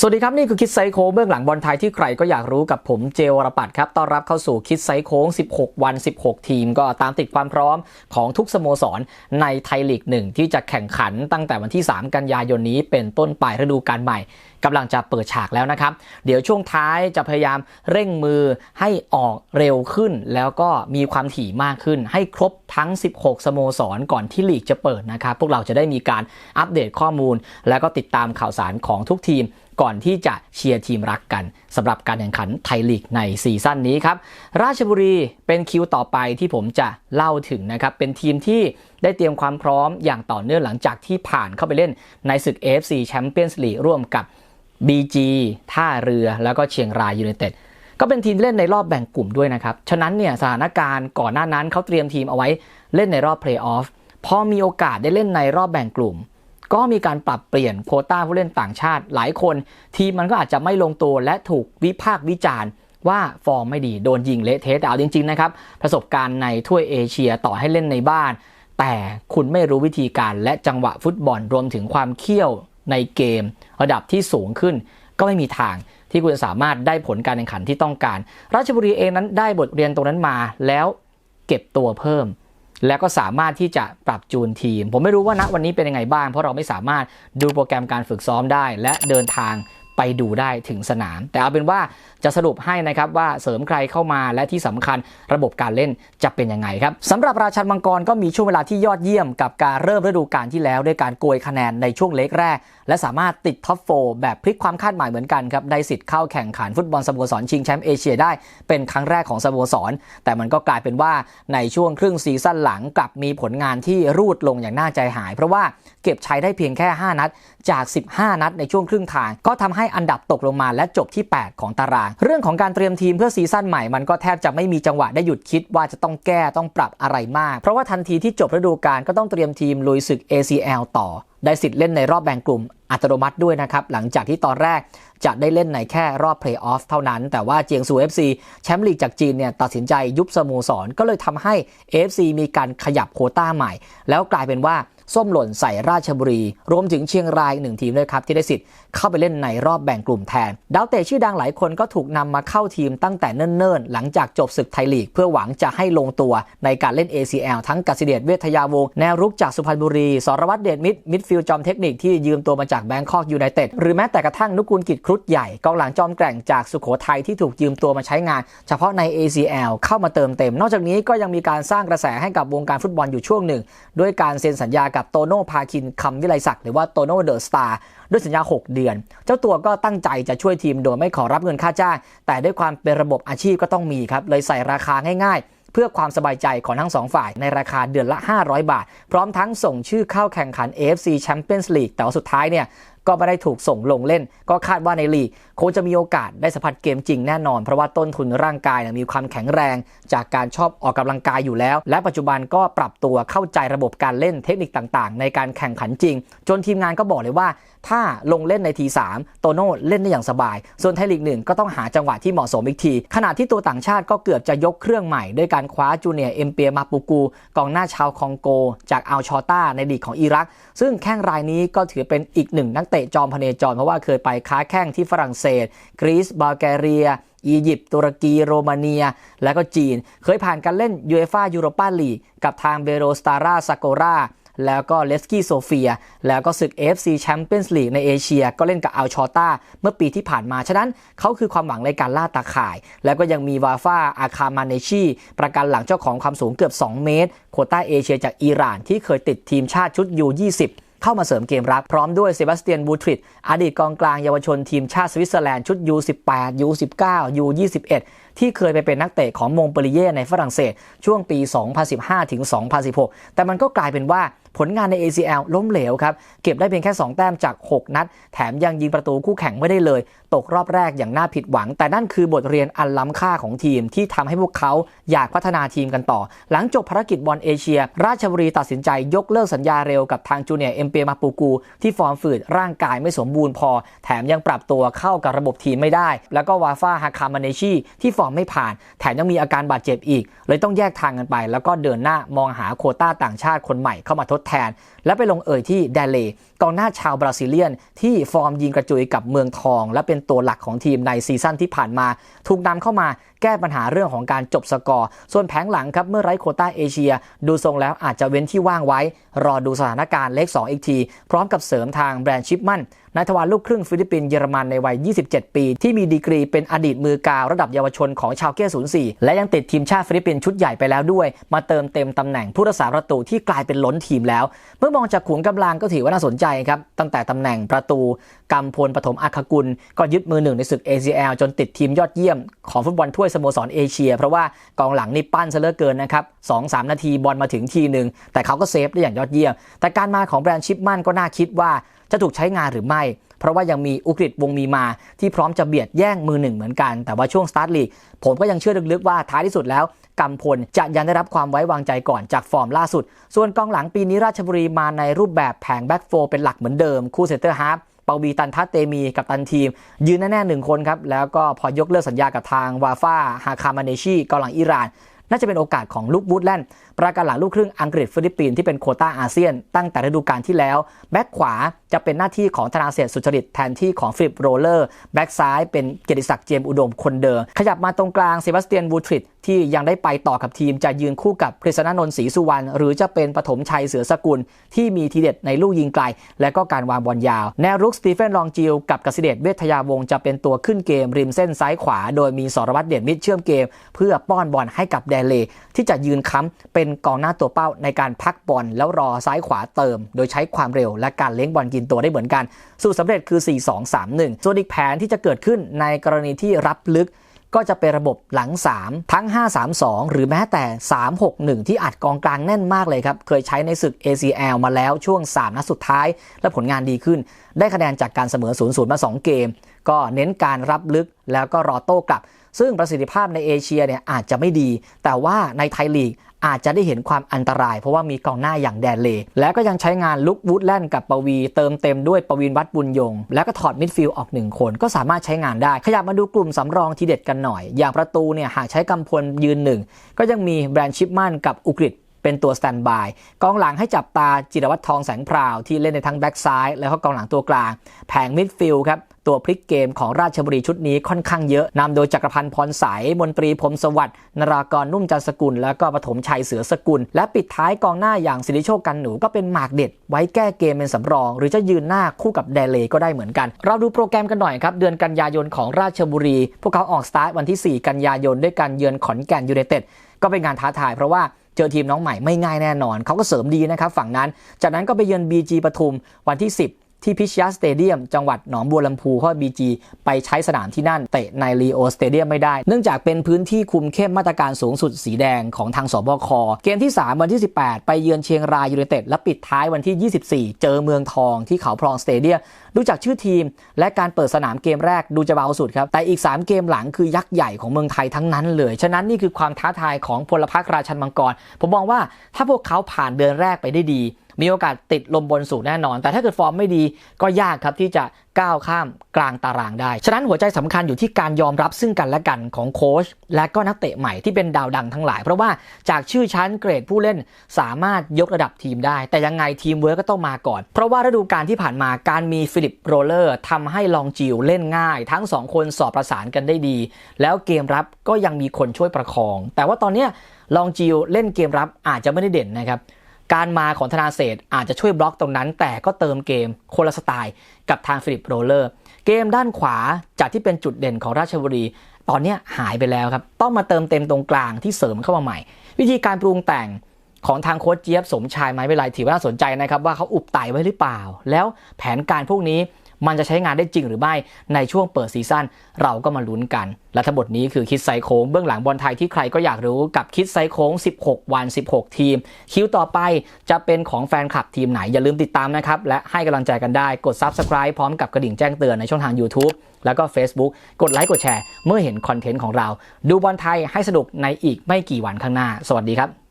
สวัสดีครับ นี่คือคิดไซโค้งเบื้องหลังบอลไทยที่ใครก็อยากรู้กับผมเจวรปัตครับต้อนรับเข้าสู่คิดไซโค้ง 16 วัน 16 ทีม ก็ตามติดความพร้อมของทุกสโมสรในไทยลีกหนึ่งที่จะแข่งขันตั้งแต่วันที่ 3 กันยายนนี้เป็นต้นไปฤดูกาลใหม่กำลังจะเปิดฉากแล้วนะครับ เดี๋ยวช่วงท้ายจะพยายามเร่งมือให้ออกเร็วขึ้น แล้วก็มีความถี่มากขึ้น ให้ครบทั้ง 16 สโมสรก่อนที่ลีกจะเปิดนะครับพวกเราจะได้มีการอัปเดตข้อมูล แล้วก็ติดตามข่าวสารของทุกทีม ก่อนที่จะเชียร์ทีมรักกันสำหรับการแข่งขันไทยลีกในซีซั่นนี้ครับ ราชบุรีเป็นคิวต่อไปที่ผมจะเล่าถึงนะครับ เป็นทีมที่ได้เตรียมความพร้อมอย่างต่อเนื่องหลังจากที่ผ่านเข้าไปเล่นในศึก AFC Champions League ร่วมกับ BG ท่าเรือแล้วก็เชียงรายยูไนเต็ดก็เป็นทีมเล่นในรอบแบ่งกลุ่มด้วยนะครับ ฉะนั้นเนี่ยสถานการณ์ก่อนหน้านั้นเขาเตรียมทีมเอาไว้เล่นในรอบเพลย์ออฟพอมีโอกาสได้เล่นในรอบแบ่งกลุ่ม ก็มีการปรับเปลี่ยนโคต้าผู้เล่นต่างชาติหลายคน ทีมมันก็อาจจะไม่ลงตัวและถูกวิพากษ์วิจารณ์ว่าฟอร์มไม่ดีโดนยิงเละเทะแต่เอาจริง ๆ นะครับ ประสบการณ์ในถ้วยเอเชียต่อให้เล่นในบ้าน แต่คุณไม่รู้วิธีการและจังหวะฟุตบอลรวมถึงความเขี้ยวในเกม ระดับที่สูงขึ้น ก็ไม่มีทางที่คุณจะสามารถได้ผลการแข่งขันที่ต้องการ ราชบุรีเองนั้นได้บทเรียนตรงนั้นมาแล้วเก็บตัวเพิ่ม แล้วก็สามารถที่จะปรับจูนทีม ผมไม่รู้ว่าณวันนี้เป็นยังไงบ้าง เพราะเราไม่สามารถดูโปรแกรมการฝึกซ้อมได้ และเดินทาง ไปดูได้ถึงสนาม แต่เอาเป็นว่าจะสรุปให้นะครับว่าเสริมใครเข้ามาและที่สำคัญระบบการเล่นจะเป็นยังไงครับสำหรับราชันมังกรก็มีช่วงเวลาที่ยอดเยี่ยมกับการเริ่มฤดูกาลที่แล้ว ด้วยการโกยคะแนนในช่วงเล็กแรก และสามารถติดท็อปโฟแบบพลิกความคาดหมายเหมือนกันครับได้สิทธิ์เข้าแข่งขันฟุตบอลสโมสรชิงแชมป์เอเชียได้เป็นครั้งแรกของสโมสร แต่มันก็กลายเป็นว่าในช่วงครึ่งซีซั่นหลังกลับมีผลงานที่รูดลงอย่างน่าใจหาย เพราะว่าเก็บใชัยได้เพียงแค่ 5 นัดจาก 15 นัดในช่วงครึ่งทางก็ทำให้อันดับตกลงมาและจบที่ 8 ของตาราง เรื่องของการเตรียมทีมเพื่อซีซั่นใหม่มันก็แทบจะไม่มีจังหวะได้หยุดคิดว่าจะต้องแก้ต้องปรับอะไรมาก เพราะว่าทันทีที่จบฤดูกาลก็ต้องเตรียมทีมลุยศึก ACL ต่อ ได้สิทธิ์เล่นในรอบแบ่งกลุ่มอัตโนมัติด้วยนะครับ หลังจากที่ตอนแรกจะได้เล่นในแค่รอบเพลย์ออฟเท่านั้น แต่ว่าเจียงซู FC แชมป์ลีกจากจีนเนี่ยตัดสินใจยุบสโมสรก็เลยทำให้ AFC มีการขยับโคต้าใหม่ แล้วกลายเป็นว่า ส้มหล่นใส่ราชบุรี รวมถึงเชียงรายหนึ่งทีมด้วยครับ ที่ได้สิทธิ์เข้าไปเล่นในรอบแบ่งกลุ่มแทน ดาวเตะชื่อดังหลายคนก็ถูกนำมาเข้าทีมตั้งแต่เนิ่นๆ หลังจากจบศึกไทยลีก เพื่อหวังจะให้ลงตัวในการเล่น ACL ทั้งกัสเดียดเวทยาวงแนวรุกจากสุพรรณบุรี สรวัตรเดชมิดมิดฟิลด์จอมเทคนิคที่ยืมตัวมาจากแบงคอกยูไนเต็ดหรือแม้แต่กระทั่งนุกูลกิจครุฑใหญ่กองหลังจอมแกร่งจากสุโขทัยที่ถูกยืมตัวมาใช้งาน เฉพาะใน ACL เข้ามาเติมเต็ม นอกจากนี้ก็ยังมีการสร้างกระแสให้กับวงการฟุตบอลอยู่ช่วงหนึ่ง ด้วยการเซ็นสัญญากับโตโน่พาคินคำวิไลศักดิ์หรือว่าโตโน่เดอะสตาร์ด้วยสัญญา 6 เดือน เจ้าตัวก็ตั้งใจจะช่วยทีมโดยไม่ขอรับเงินค่าจ้าง แต่ด้วยความเป็นระบบอาชีพก็ต้องมีครับ เลยใส่ราคาง่ายๆ เพื่อความสบายใจของทั้งสองฝ่ายในราคาเดือนละ 500 บาท พร้อมทั้งส่งชื่อเข้าแข่งขัน AFC Champions League แต่ว่าสุดท้ายเนี่ย ก็ไม่ได้ถูกส่งลงเล่น ก็คาดว่าในลีกคงจะมีโอกาสได้สัมผัสเกมจริงแน่นอน เพราะว่าต้นทุนร่างกายมีความแข็งแรง จากการชอบออกกำลังกายอยู่แล้ว และปัจจุบันก็ปรับตัวเข้าใจระบบการเล่นเทคนิคต่างๆ ในการแข่งขันจริง จนทีมงานก็บอกเลยว่า ถ้าลงเล่นในทีสามโตโน่เล่นได้อย่างสบาย ส่วนไทยลีกหนึ่งก็ต้องหาจังหวะที่เหมาะสมอีกที ขณะที่ตัวต่างชาติก็เกือบจะยกเครื่องใหม่ด้วยการคว้าจูเนียร์เอ็มเปียมาปูกูกองหน้าชาวคองโก จากอัลชอต้าในลีกของอิรัก ซึ่งแข้งรายนี้ก็ถือเป็นอีกหนึ่งนักเตะจอมพเนจรเพราะว่าเคยไปค้าแข้งที่ฝรั่งเศส กรีซ บัลแกเรีย อียิปต์ตุรกี โรมาเนีย และก็จีน เคยผ่านการเล่นยูเอฟ่ายูโรปาลีกกับทางเบโรสตาราซาโกราแล้วก็เลสกี้โซเฟีย แล้วก็ศึก AFC Champions League ในเอเชีย ก็เล่นกับอัลชอต้าเมื่อปีที่ผ่านมา ฉะนั้นเขาคือความหวังในการล่าตาข่าย แล้วก็ยังมีวาฟาอาคามาเนชีประกันหลังเจ้าของความสูงเกือบ 2 เมตร โคต้าเอเชียจากอิหร่านที่เคยติดทีมชาติชุดยู20 เข้ามาเสริมเกมรับพร้อมด้วยเซบาสเตียนบูทริดอดีตกองกลางเยาวชนทีมชาติสวิตเซอร์แลนด์ชุด U18 U19 U21 ที่เคยไปเป็นนักเตะของมงเปรีเย่ในฝรั่งเศส ช่วงปี 2015 ถึง 2016 แต่มันก็กลายเป็นว่าผลงานใน ACL ล้มเหลวครับ เก็บได้เพียงแค่ 2 แต้มจาก 6 นัด แถมยังยิงประตูคู่แข่งไม่ได้เลย ตกรอบแรกอย่างน่าผิดหวัง แต่นั่นคือบทเรียนอันล้ำค่าของทีมที่ทำให้พวกเขาอยากพัฒนาทีมกันต่อ หลังจบภารกิจบอลเอเชีย ราชบุรีตัดสินใจยกเลิกสัญญาเร็วกับทางจูเนียร์เอ็มเปมาปูกู ที่ฟอร์มฝืดร่างกายไม่สมบูรณ์พอ แถมยังปรับตัวเข้ากับระบบทีมไม่ได้ แล้วก็วาฟาฮาคามาเนชีที่ฟอร์มไม่ผ่าน แถมยังมีอาการบาดเจ็บอีก เลยต้องแยกทางกันไป แล้วก็เดินหน้ามองหาโคต้าต่างชาติคนใหม่เข้ามาทดแทน และไปลงเอ่ยที่แดเลกองหน้าชาวบราซิเลียน ที่ฟอร์มยิงกระจุยกับเมืองทอง และเป็นตัวหลักของทีมในซีซั่นที่ผ่านมา ถูกนำเข้ามาแก้ปัญหาเรื่องของการจบสกอร์ ส่วนแผงหลังครับเมื่อไร้โคต้าเอเชีย ดูทรงแล้วอาจจะเว้นที่ว่างไว้ รอดูสถานการณ์เลข2อีกที พร้อมกับเสริมทางแบรนด์ชิปมัน นายทวารลูกครึ่งฟิลิปปินส์เยอรมันในวัย 27 ปี ที่มีดีกรีเป็นอดีตมือกาวระดับเยาวชนของชาวเก้04 และยังติดทีมชาติฟิลิปปินส์ชุดใหญ่ไปแล้วด้วย มาเติมเต็มตำแหน่งผู้รักษาประตูที่กลายเป็นล้นทีมแล้ว เมื่อมองจากขุมกำลังก็ถือว่าน่าสนใจครับ ตั้งแต่ตำแหน่งประตูกำพลปฐมอัคกุล ก็ยึดมือหนึ่งในศึก ACL จนติดทีมยอดเยี่ยมของฟุตบอลถ้วยสโมสรเอเชีย เพราะว่ากองหลังนี่ปั้นซะเลือเกินนะครับ2-3นาทีบอลมาถึงทีหนึ่งแต่เขาก็เซฟได้อย่างยอดเยี่ยมแต่การมาของแบรนด์ชิปมันก็น่าคิดว่าจะถูกใช้งานหรือไม่ เพราะว่ายังมีอุกฤษวงมีมาที่พร้อมจะเบียดแย่งมือหนึ่งเหมือนกัน แต่ว่าช่วงสตาร์ทลีกผมก็ยังเชื่อลึกๆว่าท้ายที่สุดแล้วกำพลจะยังได้รับความไว้วางใจก่อนจากฟอร์มล่าสุด ส่วนกองหลังปีนี้ราชบุรีมาในรูปแบบแผงแบ็กโฟเป็นหลักเหมือนเดิมคู่เซนเตอร์ฮาร์ฟปาวีตันทัตเตมีกับตันทีม ยืนแน่ๆหนึ่งคนครับ แล้วก็พอยกเลิกสัญญากับทางวาฟาฮาคามาเนชีกองหลังอิหร่าน น่าจะเป็นโอกาสของลูกวูดแลนด์ประกันหลังลูกครึ่งอังกฤษฟิลิปปินส์ที่เป็นโคต้าอาเซียน ตั้งแต่ฤดูกาลที่แล้ว แบ็กขวา จะเป็นหน้าที่ของธนาเศสุจริตแทนที่ของฟิลิปโรเลอร์แบ็กซ้ายเป็นเกียรติศักดิ์เจมอุดมคนเดิม ขยับมาตรงกลางเซบาสเตียนบูทริดที่ยังได้ไปต่อกับทีมจะยืนคู่กับกฤษณนนท์ศรีสุวรรณหรือจะเป็นปฐมชัยเสือสกุล ที่มีทีเด็ดในลูกยิงไกล และก็การวางบอลยาว แนวรุกสตีเฟนลองจิลกับกสิเดชเวทยาวงจะเป็นตัวขึ้นเกมริมเส้นซ้ายขวา โดยมีสรวัตรเด่นมิตรเชื่อมเกม เพื่อป้อนบอลให้กับแดเล ที่จะยืนค้ำเป็นกองหน้าตัวเป้าในการพักบอลแล้วรอซ้ายขวาเติม โดยใช้ความเร็วและการเลี้ยงบอลกินตัวได้เหมือนกัน สูตรสำเร็จคือ 4-2-3-1 ส่วนอีกแผนที่จะเกิดขึ้นในกรณีที่รับลึกก็จะเป็นระบบหลัง 3 ทั้ง 5-3-2 หรือแม้แต่ 3-6-1 ที่อัดกองกลางแน่นมากเลยครับ เคยใช้ในศึก ACL มาแล้วช่วง 3 นัดสุดท้าย และผลงานดีขึ้น ได้คะแนนจากการเสมอ 0-0 มา 2 เกม ก็เน้นการรับลึกแล้วก็รอโต้กลับ ซึ่งประสิทธิภาพในเอเชียเนี่ยอาจจะไม่ดี แต่ว่าในไทยลีก อาจจะได้เห็นความอันตราย เพราะว่ามีกองหน้าอย่างแดนเล แล้วก็ยังใช้งานลุกวูดแลนด์กับปวีเติมเต็มด้วยปวีนวัดบุญยง แล้วก็ถอดมิดฟิลด์ออกหนึ่งคนก็สามารถใช้งานได้ ขยับมาดูกลุ่มสำรองทีเด็ดกันหน่อย อย่างประตูเนี่ยหากใช้กำพลยืนหนึ่งก็ยังมีแบรนด์ชิปมันกับอุกฤษเป็นตัวสแตนบายกองหลังให้จับตาจิรวัตรทองแสงพราว ที่เล่นในทั้งแบ็กซ้าย แล้วก็กองหลังตัวกลาง แผงมิดฟิลด์ครับ ตัวพลิกเกมของราชบุรีชุดนี้ค่อนข้างเยอะนำโดยจักรพันธ์พรใสมนตรีพรมสวัสดิ์นรากรนุ่มจันสกุล แล้วก็ปฐมชัยเสือสกุล และปิดท้ายกองหน้าอย่างสิริโชคกันหนูก็เป็นหมากเด็ด ไว้แก้เกมเป็นสำรอง หรือจะยืนหน้าคู่กับแดเลก็ได้เหมือนกัน เราดูโปรแกรมกันหน่อยครับเดือนกันยายนของราชบุรี พวกเขาออกสตาร์ทวันที่ 4 กันยายนด้วยการเยือนขอนแก่นยูไนเต็ดก็เป็นงานท้าทายเพราะว่าเจอทีมน้องใหม่ไม่ง่ายแน่นอน เขาก็เสริมดีนะครับฝั่งนั้น จากนั้นก็ไปเยือน BG ปทุมวันที่ 10 ที่พิชยาสเตเดียมจังหวัดหนองบัวลำพูเพราะบีจีไปใช้สนามที่นั่นเตะในรีโอสเตเดียมไม่ได้ เนื่องจากเป็นพื้นที่คุมเข้มมาตรการสูงสุดสีแดงของทางสบค เกมที่ 3 วันที่ 18 ไปเยือนเชียงรายยูไนเต็ดและปิดท้ายวันที่ 24 เจอเมืองทองที่เขาพรองสเตเดียมดูจากชื่อทีม และการเปิดสนามเกมแรกดูจะเบาสุดครับ แต่อีก 3 เกมหลังคือยักษ์ใหญ่ของเมืองไทยทั้งนั้นเลย ฉะนั้นนี่คือความท้าทายของพลพรรคราชันมังกร ผมมองว่าถ้าพวกเขาผ่านเดือนแรกไปได้ดี มีโอกาสติดลมบนสูงแน่นอน แต่ถ้าเกิดฟอร์มไม่ดีก็ยากครับที่จะก้าวข้ามกลางตารางได้ ฉะนั้นหัวใจสำคัญอยู่ที่การยอมรับซึ่งกันและกันของโค้ชและก็นักเตะใหม่ที่เป็นดาวดังทั้งหลาย เพราะว่าจากชื่อชั้นเกรดผู้เล่นสามารถยกระดับทีมได้ แต่ยังไงทีมเวิร์กก็ต้องมาก่อน เพราะว่าฤดูกาลที่ผ่านมาการมีฟิลิปโรเลอร์ทำให้ลองจิวเล่นง่าย ทั้งสองคนสอบประสานกันได้ดี แล้วเกมรับก็ยังมีคนช่วยประคอง แต่ว่าตอนนี้ลองจิวเล่นเกมรับอาจจะไม่ได้เด่นนะครับ การมาของธนาเศรษฐ์อาจจะช่วยบล็อกตรงนั้น แต่ก็เติมเกมคนละสไตล์กับทางฟิลิปโรเลอร์ เกมด้านขวาจากที่เป็นจุดเด่นของราชบุรี ตอนนี้หายไปแล้วครับ ต้องมาเติมเต็มตรงกลางที่เสริมเข้ามาใหม่ วิธีการปรุงแต่งของทางโค้ชเจี๊ยบสมชายไม้เวลาถือว่าน่าสนใจนะครับว่าเขาอุบไตไว้หรือเปล่า แล้วแผนการพวกนี้ มันจะใช้งานได้จริงหรือไม่ในช่วงเปิดซีซั่นเราก็มาลุ้นกัน และทั้งหมดนี้คือคิดไซโค้งเบื้องหลังบอลไทยที่ใครก็อยากรู้กับคิดไซโค้ง 16 วัน 16 ทีม คิวต่อไปจะเป็นของแฟนคลับทีมไหน อย่าลืมติดตามนะครับ และให้กำลังใจกันได้กด Subscribe พร้อมกับกระดิ่งแจ้งเตือนในช่องทาง YouTube แล้วก็ Facebook กดไลค์กดแชร์เมื่อเห็นคอนเทนต์ของเรา ดูบอลไทยให้สนุกในอีกไม่กี่วันข้างหน้า สวัสดีครับ